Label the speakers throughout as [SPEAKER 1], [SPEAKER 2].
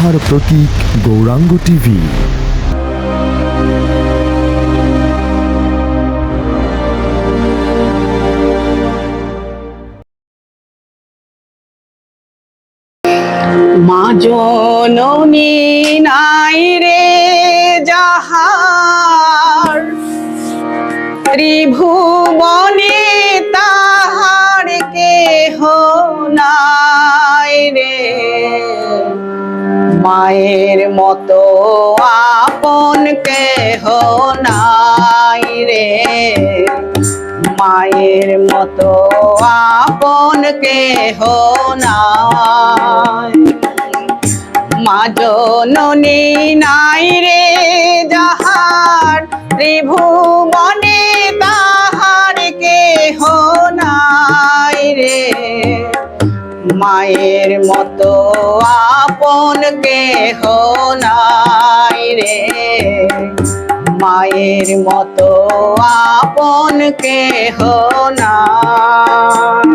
[SPEAKER 1] আস্থার প্রতীক গৌরাঙ্গ টিভি।
[SPEAKER 2] মা জননী নাই রে যাহার ত্রিভুবনে মায়ের মতো আপন কেহ নাই রে। মায়ের মতো আপন কেহ নাই। মা জননী নাই রে, যাহার ত্রিভুবনে মায়ের মতো আপন কেহ নাই রে। মায়ের মতো আপন কেহ নাই।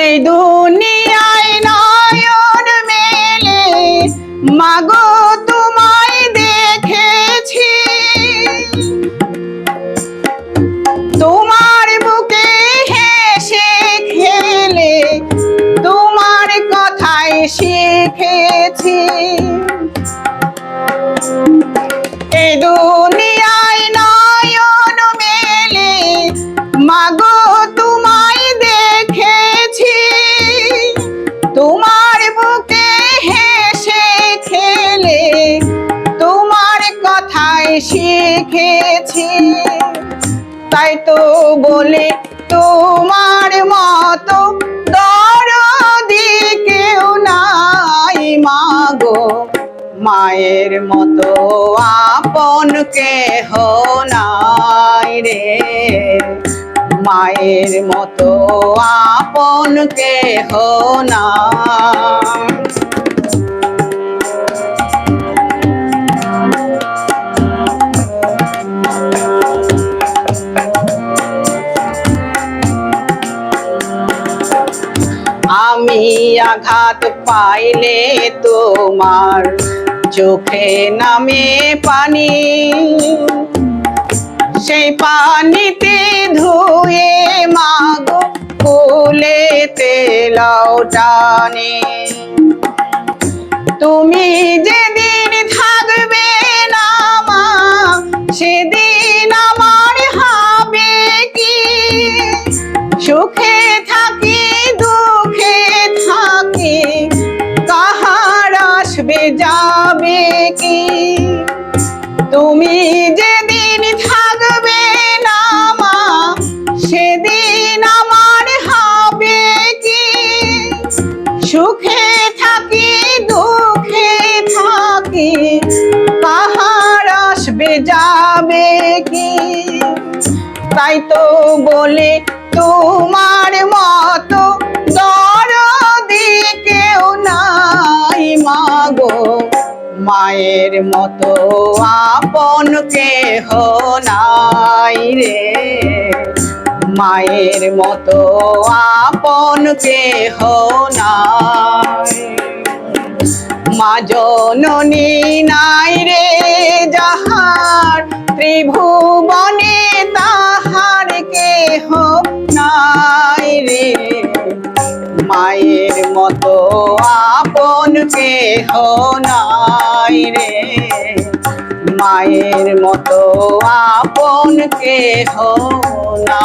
[SPEAKER 2] এই দুনিয়ায় নয়ন মেলে, মাগো শিখেছি এই দুনিয়ায় নয়ন মেলে, মাগো তোমায় দেখেছি। তোমার বুকে হেসে খেলে, তোমার কথাই শিখেছি। তাই তো বলে তোমার মতো মায়ের মতো আপন কেহ নাই রে। মায়ের মতো আপন কেহ নাই। আমি আঘাত পাইলে তোমার চোখে নামে পানি সেই পানিতে ধুয়ে মাগো কুলেতে টানে। তুমি যেদিন যাবে কি? তুমি যেদিন থাকবে না মা, সেদিন আমার হবে কি? সুখে থাকি, দুঃখে থাকি কাহার আসবে, যাবে কি? তাই তো বলে তোমার মতো মায়ের মতো আপন কেহ নাই রে। মায়ের মতো আপন কেহ নাই। মা জননী নাই রে যাহার ত্রিভুবনে তাহার কেহ নাই রে। মায়ের মতো কেহ নাই রে মায়ের মতো আপন কেহ না